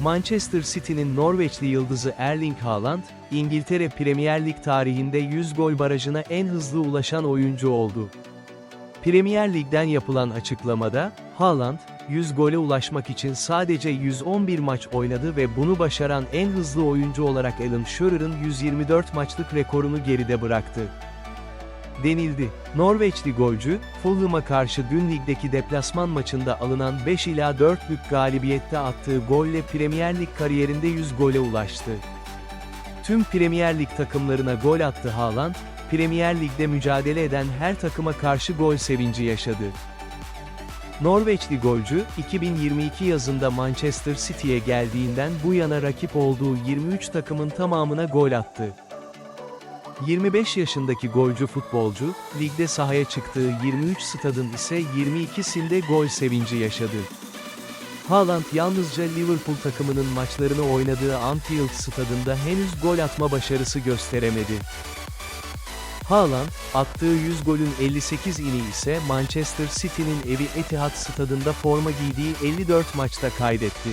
Manchester City'nin Norveçli yıldızı Erling Haaland, İngiltere Premier Lig tarihinde 100 gol barajına en hızlı ulaşan oyuncu oldu. Premier Lig'den yapılan açıklamada, Haaland, 100 gole ulaşmak için sadece 111 maç oynadı ve bunu başaran en hızlı oyuncu olarak Alan Shearer'ın 124 maçlık rekorunu geride bıraktı. Denildi. Norveçli golcü, Fulham'a karşı dün ligdeki deplasman maçında alınan 5 ila 4'lük galibiyette attığı golle Premier Lig kariyerinde 100 gole ulaştı. Tüm Premier Lig takımlarına gol attı Haaland, Premier Lig'de mücadele eden her takıma karşı gol sevinci yaşadı. Norveçli golcü, 2022 yazında Manchester City'ye geldiğinden bu yana rakip olduğu 23 takımın tamamına gol attı. 25 yaşındaki golcü futbolcu, ligde sahaya çıktığı 23 stadın ise 22'sinde gol sevinci yaşadı. Haaland yalnızca Liverpool takımının maçlarını oynadığı Anfield stadında henüz gol atma başarısı gösteremedi. Haaland, attığı 100 golün 58 ini ise Manchester City'nin evi Etihad stadında forma giydiği 54 maçta kaydetti.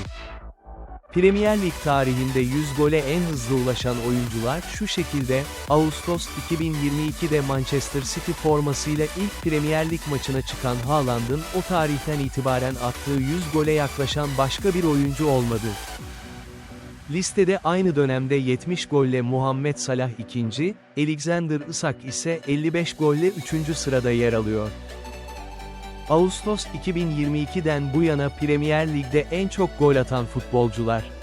Premier Lig tarihinde 100 gole en hızlı ulaşan oyuncular şu şekilde, Ağustos 2022'de Manchester City formasıyla ilk Premier Lig maçına çıkan Haaland'ın o tarihten itibaren attığı 100 gole yaklaşan başka bir oyuncu olmadı. Listede aynı dönemde 70 golle Muhammed Salah ikinci, Alexander Isak ise 55 golle 3. sırada yer alıyor. Ağustos 2022'den bu yana Premier Lig'de en çok gol atan futbolcular.